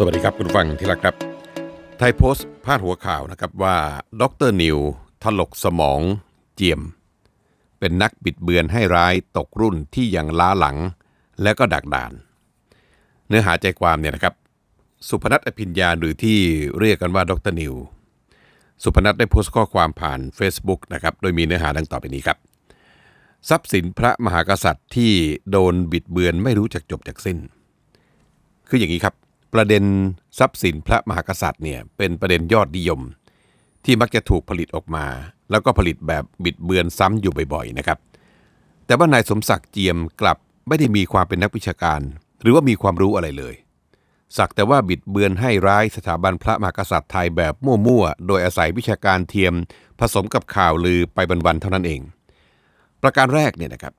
สวัสดีครับ คุณฟังที่รักครับ ไทยโพสต์พาดหัวข่าวนะครับว่าดรนิวถลกสมองเจียม เป็นนักบิดเบือนให้ร้ายตกรุ่นที่ยังล้าหลังและก็ดักดาน เนื้อหาใจความเนี่ยนะครับ สุพนัทอภิญญาหรือที่เรียกกันว่าดรนิว สุพนัทได้โพสต์ข้อความผ่าน Facebook นะครับโดยมีเนื้อหาดังต่อไปนี้ครับ ทรัพย์สินพระมหากษัตริย์ที่โดนบิดเบือนไม่รู้จักจบจากสิ้น คืออย่างนี้ครับ ประเด็นทรัพย์สินพระมหากษัตริย์เนี่ยเป็นประเด็นยอดนิยม ที่มักจะถูกผลิตออกมา แล้วก็ผลิตแบบบิดเบือนซ้ำอยู่บ่อยๆนะครับ แต่ว่านายสมศักดิ์เจียมกลับไม่ได้มีความเป็นนักวิชาการ หรือว่ามีความรู้อะไรเลย สักแต่ว่าบิดเบือนให้ร้ายสถาบันพระมหากษัตริย์ไทยแบบมั่วๆ โดยอาศัยวิชาการเทียม ผสมกับข่าวลือไปวันๆเท่านั้นเอง ประการแรกเนี่ยนะครับ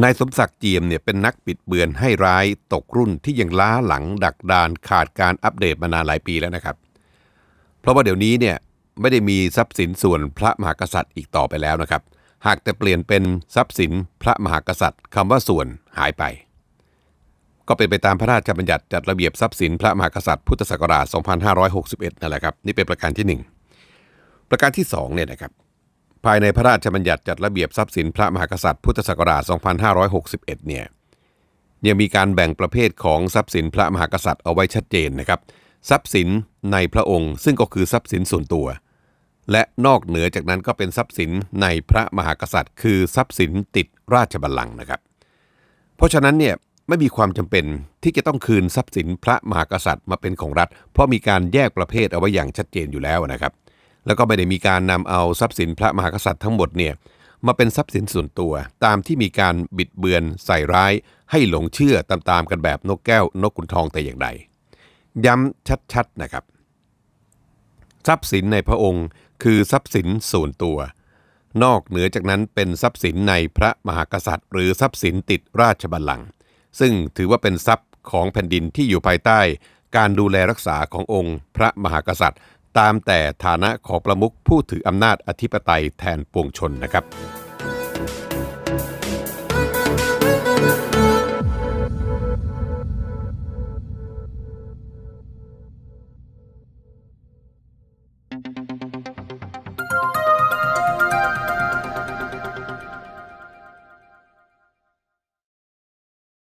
นายสมศักดิ์เจียมเนี่ยเป็นนักปิดเบือนให้ร้ายตกรุ่นที่ยังล้าหลังดักดานขาดการอัปเดตมานานหลายปีแล้วนะครับ เพราะว่าเดี๋ยวนี้เนี่ยไม่ได้มีทรัพย์สินส่วนพระมหากษัตริย์อีกต่อไปแล้วนะครับ หากแต่เปลี่ยนเป็นทรัพย์สินพระมหากษัตริย์คำว่าส่วนหายไป ก็เป็นไปตามพระราชบัญญัติจัดระเบียบทรัพย์สินพระมหากษัตริย์พุทธศักราช 2561 นั่นแหละครับ นี่เป็นประการที่หนึ่งประการที่สองเนี่ยนะครับ ภายในพระราชบัญญัติจัดระเบียบทรัพย์สินพระมหากษัตริย์พุทธศักราช 2561 เนี่ยยังมีการแบ่งประเภทของทรัพย์สินพระมหากษัตริย์เอาไว้ชัดเจนนะครับ ทรัพย์สินในพระองค์ ซึ่งก็คือทรัพย์สินส่วนตัว และนอกเหนือจากนั้นก็เป็นทรัพย์สินในพระมหากษัตริย์ คือทรัพย์สินติดราชบัลลังก์นะครับ เพราะฉะนั้นเนี่ยไม่มีความจำเป็นที่จะต้องคืนทรัพย์สินพระมหากษัตริย์มาเป็นของรัฐ เพราะมีการแยกประเภทเอาไว้อย่างชัดเจนอยู่แล้วนะครับ แล้วก็ไม่ได้มีการนำเอาทรัพย์สินพระมหากษัตริย์ทั้งหมดเนี่ยมาเป็นทรัพย์สินส่วนตัว ตามที่มีการบิดเบือนใส่ร้าย ให้หลงเชื่อตามๆกันแบบนกแก้วนกขุนทองแต่อย่างใด ย้ำชัดๆนะครับ ทรัพย์สินในพระองค์คือทรัพย์สินส่วนตัว นอกเหนือจากนั้นเป็นทรัพย์สินในพระมหากษัตริย์ หรือทรัพย์สินติดราชบัลลังก์ซึ่งถือว่าเป็นทรัพย์ของแผ่นดินที่อยู่ภายใต้ การดูแลรักษาขององค์ พระมหากษัตริย์ ตามแต่ฐานะของประมุขผู้ถืออำนาจอธิปไตยแทนปวงชนนะครับ